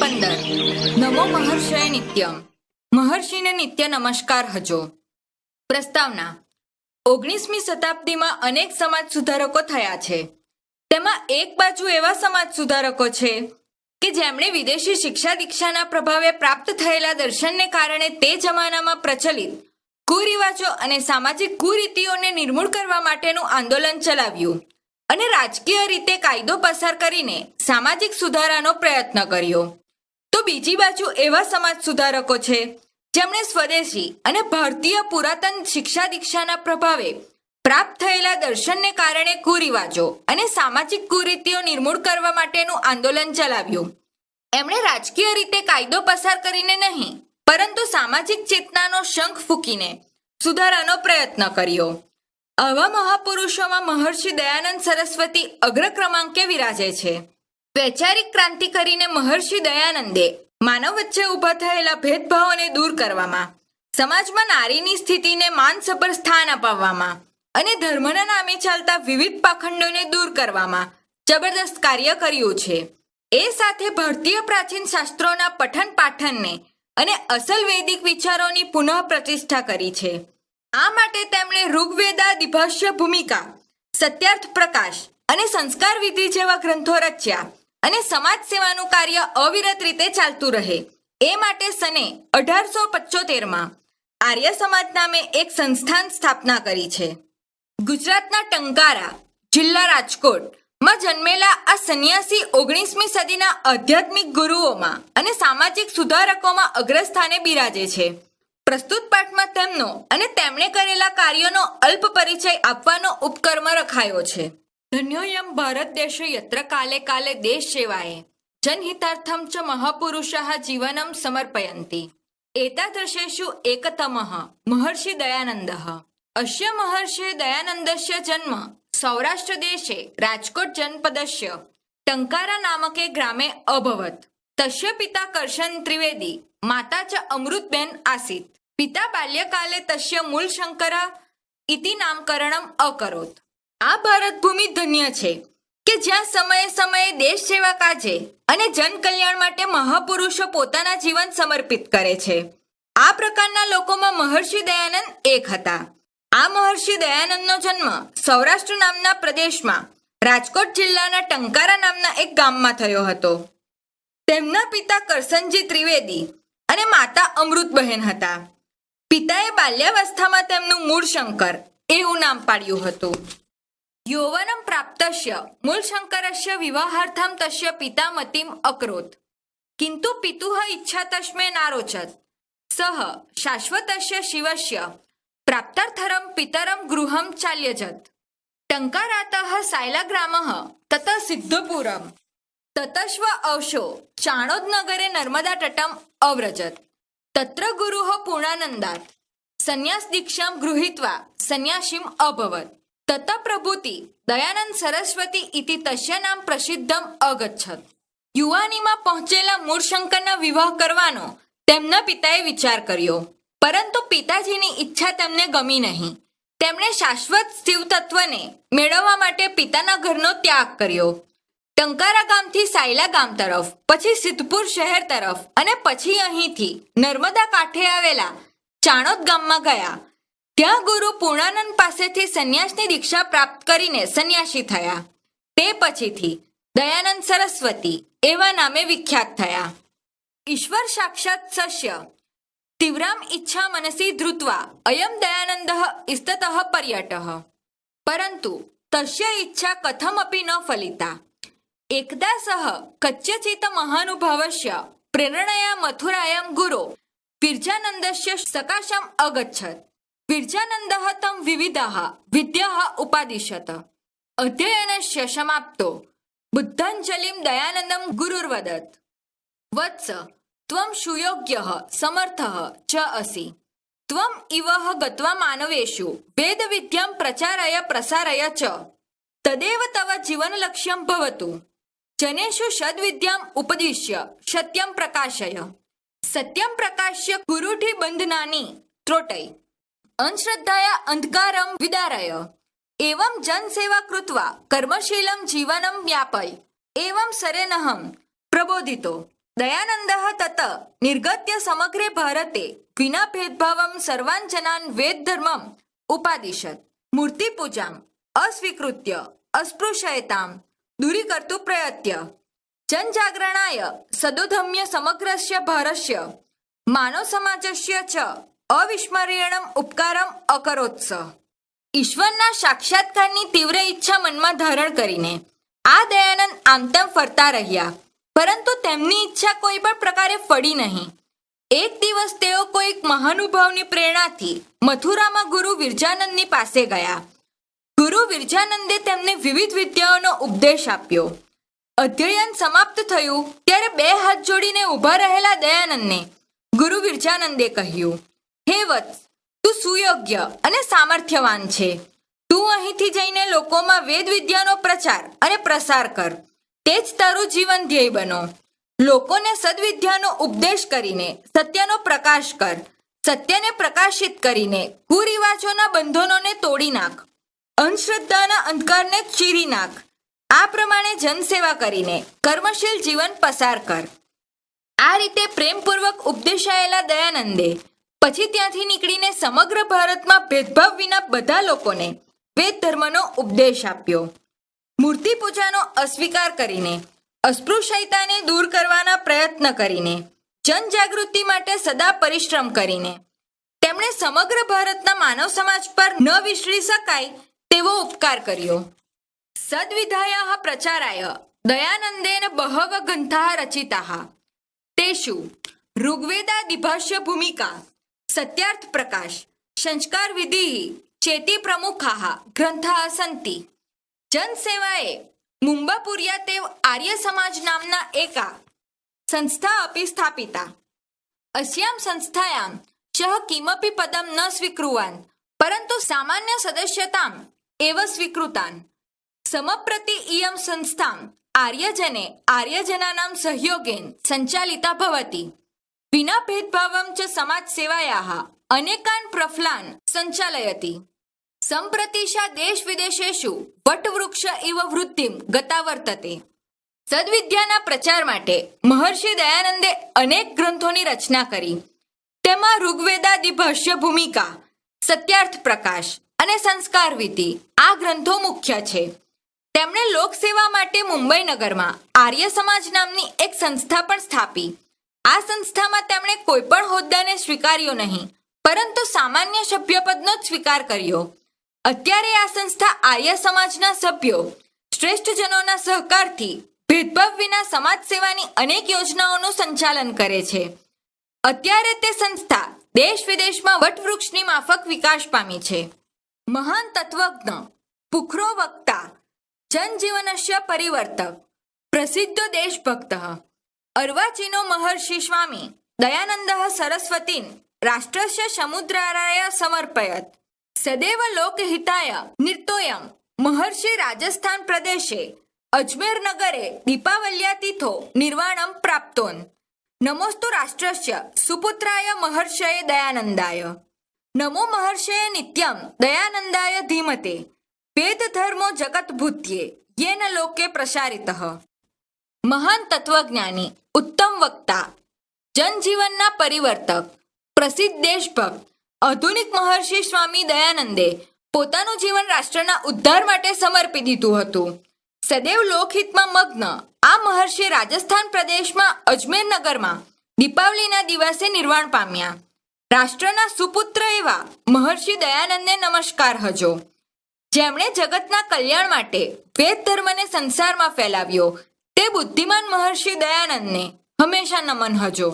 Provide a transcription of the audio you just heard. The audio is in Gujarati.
પંદર. નમો મહર્ષય નિત્યમ. મહર્ષિને નિત્ય નમસ્કાર હજો. પ્રસ્તાવના. ઓગણીસમી શતાબ્દીમાં અનેક સમાજ સુધારકો થયા છે. તેમાં એક બાજુ એવા સમાજ સુધારકો છે કે જેમણે વિદેશી શિક્ષા દીક્ષાના પ્રભાવે પ્રાપ્ત થયેલા દર્શનને કારણે તે જમાનામાં પ્રચલિત કુરિવાજો અને સામાજિક કુરીતિઓને નિર્મૂળ કરવા માટેનું આંદોલન ચલાવ્યું અને રાજકીય રીતે કાયદો પસાર કરીને સામાજિક સુધારાનો પ્રયત્ન કર્યો. તો બીજી બાજુ એવા સમાજ સુધારકો છે, જેમણે સ્વદેશી અને ભારતીય પુરાતન શિક્ષા દીક્ષાના પ્રભાવે પ્રાપ્ત થયેલા દર્શનને કારણે કુરિવાજો અને સામાજિક કુરીતિઓ નિર્મૂળ કરવા માટેનું આંદોલન ચલાવ્યું. એમણે રાજકીય રીતે કાયદો પસાર કરીને નહીં, પરંતુ સામાજિક ચેતનાનો શંખ ફૂંકીને સુધારાનો પ્રયત્ન કર્યો. આવા મહાપુરુષોમાં મહર્ષિ દયાનંદ સરસ્વતી અગ્ર ક્રમાંકે વિરાજે છે. વૈચારિક ક્રાંતિ કરીને મહર્ષિ દયાનંદે માનવ વચ્ચે ઊભા થયેલા ભેદભાવોને દૂર કરવામાં, સમાજમાં નારીની સ્થિતિને માનસભર સ્થાન અપાવવામાં અને ધર્મના નામે ચાલતા વિવિધ પાખંડોને દૂર કરવામાં જબરદસ્ત કાર્ય કર્યું છે. એ સાથે ભારતીય પ્રાચીન શાસ્ત્રોના પઠન પાઠનને અને અસલ વૈદિક વિચારોની પુનઃ પ્રતિષ્ઠા કરી છે. આ માટે તેમણે ઋગ્વેદા દિભાષ્ય ભૂમિકા, સત્યાર્થ પ્રકાશ અને સંસ્કાર વિધિ જેવા ગ્રંથો રચ્યા. અને સમાજ સેવાનું કાર્ય અવિરત રીતે ચાલતું રહે. એ માટે સને અઢારસો પચોતેરમાં આર્ય સમાજ નામે એક સંસ્થાન સ્થાપના કરી છે. ગુજરાતના ટંકારા જિલ્લા રાજકોટમાં જન્મેલા આ સંન્યાસી ઓગણીસમી સદીના આધ્યાત્મિક ગુરુઓમાં અને સામાજિક સુધારકોમાં અગ્રસ્થાને બિરાજે છે. પ્રસ્તુત પાઠમાં તેમનો અને તેમણે કરેલા કાર્યોનો અલ્પ પરિચય આપવાનો ઉપકર્મ રખાયો છે. ધન્યોયમ ભારત દેશ યત્ર કાલે કાલે દેશ સેવાએ જનહિતાર્થમ ચ મહાપુરુષાઃ જીવનમ સમર્પયન્તિ એતાદૃશેષુ એકતમઃ મહર્ષિ દયાનંદઃ અસ્ય મહર્ષિ દયાનંદસ્ય જન્મ સૌરાષ્ટ્ર દેશે રાજકોટ જનપદસ્ય ટંકારા નામકે ગ્રામે અભવત તસ્ય પિતા કરશન ત્રિવેદી માતા ચ અમૃતબેન આસીત પિતા બાલ્યકાલે તસ્ય મૂળ આ ભારત ભૂમિ ધન્ય છે, કે જ્યાં સમયે સમયે દેશ સેવા કાજે અને જન કલ્યાણ માટે મહાપુરુષો પોતાના જીવન સમર્પિત કરે છે. આ પ્રકારના લોકોમાં મહર્ષિ દયાનંદ એક હતા. આ મહર્ષિ દયાનંદનો જન્મ સૌરાષ્ટ્ર નામના પ્રદેશમાં, રાજકોટ જિલ્લાના ટંકારા નામના એક ગામમાં થયો હતો. તેમના પિતા કરસનજી ત્રિવેદી અને માતા અમૃતબહેન હતા. પિતાએ બાલ્યાવસ્થામાં તેમનું મૂળ શંકર એવું નામ પાડ્યું હતું. यौवनं प्राप्तस्य मूलशङ्करस्य विवाहार्थं तस्य पितामतीम् अकरोत्. किन्तु पितुः इच्छा तस्मै नारोचत. सः शाश्वतस्य शिवस्य प्राप्तार्थरं पितरं गृहं चाल्यजत्. टङ्कारातः सायलाग्रामः ततः सिद्धपुरं ततश्व अवशो चाणोद्नगरे नर्मदातटम् अव्रजत्. तत्र गुरुः पूर्णानन्दात्. संन्यासदीक्षां गृहीत्वा संन्यासीम् अभवत्. ततः પ્રભુતિ દયાનંદ સરસ્વતી ઇતિ તસ્ય નામ પ્રસિદ્ધમ અગચ્છત યુવાનીમાં પહોંચેલા મૂળશંકરના વિવાહ કરવાનો તેમના પિતાએ વિચાર કર્યો પરંતુ પિતાજીની ઈચ્છા તેમને ગમી નહીં તેમણે શાશ્વત શિવ તત્વને મેળવવા માટે પિતાના ઘરનો ત્યાગ કર્યો ટંકારા ગામથી સાયલા ગામ તરફ પછી સિદ્ધપુર શહેર તરફ અને પછી અહીંથી નર્મદા કાંઠે આવેલા ચાણોદ ગામમાં ગયા ત્યાં ગુરુ પૂર્ણાનંદ પાસેથી સંન્યાસની દીક્ષા પ્રાપ્ત કરીને સંન્યાસી થયા. તે પછીથી દયાનંદ સરસ્વતી એવા નામે વિખ્યાત થયા. ઈશ્વર સાક્ષાત સસ્ય. તીવ્રામ ઈચ્છા મનસી ધૃત્વા અયમ દયાનંદ ઇસ્તત પર્યટ. પરંતુ તસ્ય ઈચ્છા કથમપી ન ફલિતા. એકદા સહ કચ્યચિત મહાનુભાવસ્ય પ્રેરણયા મથુરાયમ ગુરો. વિરજાનંદસ્ય સકાશમ અગચ્છત. విర్జానంద వివిధ విద్య उपादिशत। అధ్యయనస్య సమాప్తో బుద్ధాంజలిం దయానందం గురుర్వదత్ वत्स त्वं सुयोग्यः समर्थः च असि। त्वम् इवः गत्वा मानवेषु वेदविद्यां प्रचारय प्रसारय च। तदेव तव जीवनलक्ष्यं भवतु। जनेषु षड्विद्याम् उपदिश्य सत्यं प्रकाशय। सत्यं प्रकाश्य कुरुठिबन्धनानि त्रोटय અંધશ્રદ્ધાયા અંધકારમ વિદારય. એવમ જનસેવા કૃત્વા કર્મશીલમ જીવનમ વ્યાપય. એવમ સરેનહમ પ્રબોધિતો. દયાનંદ તત નિર્ગત્ય સમગ્રે ભારતે વિના ભેદભાવમ સર્વાન જનાન વેદ ધર્મમ ઉપાદિશત. મૂર્તિ પૂજામ અસ્વીકૃત્ય અસ્પૃશ્યતામ દૂરીકર્તુ પ્રયત્ય. જનજાગરણાય સદોધમ્ય સમગ્રસ્ય ભારસ્ય. માનવ સમાજસ્ય ચ અવિસ્મરણીયમ ઉપકારમ અકરોત્સ. ઈશ્વરના સાક્ષાત્કારની તીવ્ર ઈચ્છા મનમાં ધારણ કરીને આ દયાનંદ આમતમ ફરતા રહ્યા. પરંતુ તેમની ઈચ્છા કોઈ પણ પ્રકારે ફળી નહીં. એક દિવસ તેઓ કોઈક મહાનુભાવની પ્રેરણાથી મથુરામાં ગુરુ વિરજાનંદની પાસે ગયા. ગુરુ વિરજાનંદે તેમને વિવિધ વિદ્યાઓનો ઉપદેશ આપ્યો. અધ્યયન સમાપ્ત થયું ત્યારે બે હાથ જોડીને ઊભા રહેલા દયાનંદને ગુરુ વિરજાનંદે કહ્યું હે વત્સ, તું સુયોગ્ય અને સામર્થ્યવાન છે. તું અહીંથી જઈને લોકોમાં વેદ વિદ્યાનો પ્રચાર અને પ્રસાર કર. તે જ તારું જીવન ધ્યેય બનો. લોકોને સદવિદ્યાનો ઉપદેશ કરીને સત્યનો પ્રકાશ કર. સત્યને પ્રકાશિત કરીને કુરિવાજોના બંધનોને તોડી નાખ. અંધશ્રદ્ધાના અંધકારને ચીરી નાખ. આ પ્રમાણે જનસેવા કરીને કર્મશીલ જીવન પસાર કર. આ રીતે પ્રેમપૂર્વક ઉપદેશાયેલા દયાનંદે પછી ત્યાંથી નીકળીને સમગ્ર ભારતમાં ભેદભાવ વિના બધા લોકોને વેદ ધર્મનો ઉપદેશ આપ્યો. મૂર્તિ પૂજાનો અસ્વીકાર કરીને અસ્પૃશ્યતાને દૂર કરવાના પ્રયત્ન કરીને જનજાગૃતિ માટે સદા પરિશ્રમ કરીને. તેમણે સમગ્ર ભારતના માનવ સમાજ પર ન વિસરી શકાય તેવો ઉપકાર કર્યો. સદવિધાયા પ્રચારાય, દયાનંદેન બહવ ગ્રંથા રચિતા. તેશુ ઋગ્વેદા દિભાષ્ય ભૂમિકા સત્યાર્થ પ્રકાશ સંસ્કાર વિધિ ચેતી પ્રમુખાહ ગ્રંથા સંતિ જનસેવાએ મુંબાપુરિયા તેવ આર્ય સમાજ નામના એકા સંસ્થા અપી સ્થાપિતા અસ્યામ સંસ્થાયામ શહ કિમપી પદમ ન સ્વીકૃવાન પરંતુ સામાન્ય સદસ્યતામ એવ સ્વીકૃતાન સમપ્રતિ ઇયમ સંસ્થામ આર્યજને આર્યજનાનામ સહયોગેન સંચાલિતા ભવતી વિના ભેદભાવમ ચ સમાજ સેવાયા અનેકાન પ્રફલાન સંચાલયતી. સંપ્રતિશા દેશ વિદેશેશુ વટવૃક્ષ ઇવ વૃત્તિમ ગતાવર્તતે. સદવિદ્યાના પ્રચાર માટે મહર્ષિ દયાનંદે અનેક ગ્રંથોની રચના કરી. તેમાં ઋગ્વેદાદિભાષ્ય ભૂમિકા, સત્યાર્થ પ્રકાશ અને સંસ્કાર વિધિ આ ગ્રંથો મુખ્ય છે. તેમણે લોકસેવા માટે મુંબઈ નગરમાં આર્ય સમાજ નામની એક સંસ્થા પણ સ્થાપી. આ સંસ્થામાં તેમણે કોઈ પણ હોદ્દાને સ્વીકાર્યો નહીં, પરંતુ સામાન્ય સભ્યપદનો જ સ્વીકાર કર્યો. અત્યારે આ સંસ્થા આર્ય સમાજના સભ્યો, શ્રેષ્ઠજનોના સહકારથી, ભેદભાવ વિના સમાજ સેવાની અનેક યોજનાઓનું સંચાલન કરે છે. અત્યારે તે સંસ્થા દેશ વિદેશમાં વટવૃક્ષની માફક વિકાસ પામી છે. મહાન તત્વજ્ઞ, પુખરો વક્તા, જનજીવનસ્ય પરિવર્તક, પ્રસિદ્ધ દેશભક્ત. અર્વાચીનો મહર્ષિ સ્વામી દયાનંદ સરસ્વતીન રાષ્ટ્રસ્ય સમુદ્રારાય સમર્પયત. સદૈવ લોકહિતાય નિર્તોયમ. મહર્ષિ રાજસ્થાન પ્રદેશે અજમેર નગરે દીપાવલ્યા તિથો નિર્વાણમ પ્રાપ્તોન. નમોસ્તુ રાષ્ટ્રસ્ય સુપુત્રાય મહર્ષયે દયાનંદાય. નમો મહર્ષયે નિત્યમ દયાનંદાય ધીમતે. વેદ ધર્મો જગત ભૂત્યે યેન લોકે પ્રસારિત. મહાન તત્વજ્ઞાની, ઉત્તમ વક્તા, જનજીવનના પરિવર્તક, પ્રસિદ્ધ દેશભક્ત, આધુનિક મહર્ષિ સ્વામી દયાનંદે પોતાનું જીવન રાષ્ટ્રના ઉદ્ધાર માટે સમર્પી દીધું હતું. સદૈવ લોકહિતમાં મગ્ન આ મહર્ષિ રાજસ્થાન પ્રદેશમાં અજમેર નગરમાં દીપાવલીના દિવસે નિર્વાણ પામ્યા. રાષ્ટ્રના સુપુત્ર એવા મહર્ષિ દયાનંદને નમસ્કાર હજો. જેમણે જગતના કલ્યાણ માટે વેદ ધર્મને સંસારમાં ફેલાવ્યો તે બુદ્ધિમાન મહર્ષિ દયાનંદને હંમેશા નમન હજો.